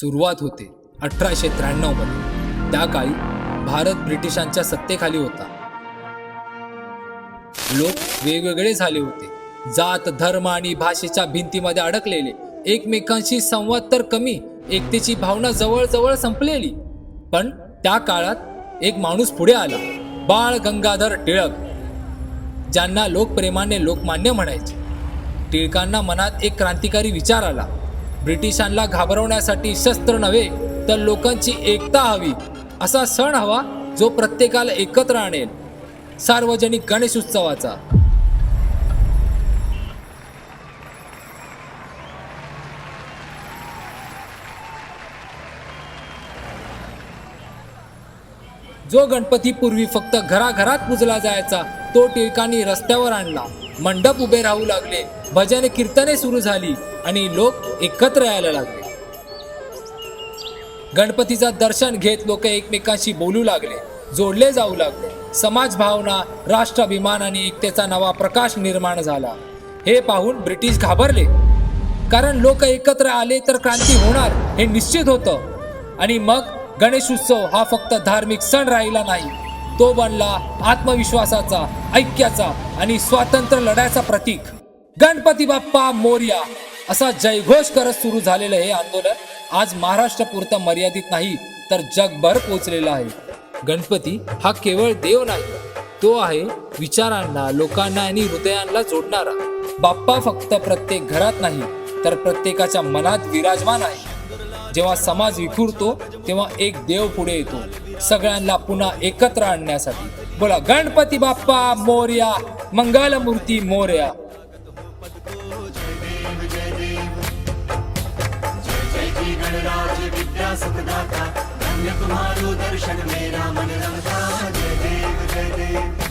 सुरुवात होते अठराशे त्र्याण्णवमध्ये त्या काळी भारत ब्रिटिशांच्या सत्तेखाली होता. लोक वेगवेगळे झाले होते. जात धर्म आणि भाषेच्या भिंतीमध्ये अडकलेले एकमेकांशी संवाद तर कमी एकतेची भावना जवळजवळ संपलेली. पण त्या काळात एक माणूस पुढे आला बाळ गंगाधर टिळक ज्यांना लोकप्रेमाने लोकमान्य म्हणायचे. टिळकांना मनात एक क्रांतिकारी विचार आला. ब्रिटिशांना घाबरवण्यासाठी शस्त्र नव्हे तर लोकांची एकता हवी. असा सण हवा जो प्रत्येकाला एकत्र आणेल. सार्वजनिक गणेश उत्सवाचा. जो गणपती पूर्वी फक्त घराघरात पूजला जायचा तो टिळकांनी रस्त्यावर आणला. मंडप उभे राहू लागले. भजन कीर्तने सुरू झाली आणि लोक एकत्र यायला लागले. गणपतीचा दर्शन घेत लोक एकमेकांशी बोलू लागले जोडले जाऊ लागले. समाज भावना राष्ट्राभिमान आणि एकतेचा नवा प्रकाश निर्माण झाला. हे पाहून ब्रिटिश घाबरले. कारण लोक एकत्र आले तर क्रांती होणार हे निश्चित होतं. आणि मग गणेशोत्सव हा फक्त धार्मिक सण राहिला नाही. तो बनला आत्मविश्वासाचा ऐक्याचा आणि स्वातंत्र्य लढ्याचा प्रतीक. गणपती बाप्पा मोर्या असा जयघोष करत सुरू झालेलं हे आंदोलन आज महाराष्ट्रापुरतं मर्यादित नाही तर जगभर पोचलेलं आहे. गणपती हा केवळ देव नाही तो आहे विचारांना लोकांना आणि हृदयांना जोडणारा. बाप्पा फक्त प्रत्येक घरात नाही तर प्रत्येकाच्या मनात विराजमान आहे. जेव्हा समाज विखुरतो तेव्हा एक देव पुढे येतो. सगळ्यांना पुन्हा एकत्र आणण्यासाठी. बोला गणपती बाप्पा मोर्या मंगलमूर्ती मोर्या. सुखदाता धन्य तुम्हारो दर्शन मेरा मन जय देव जय देव।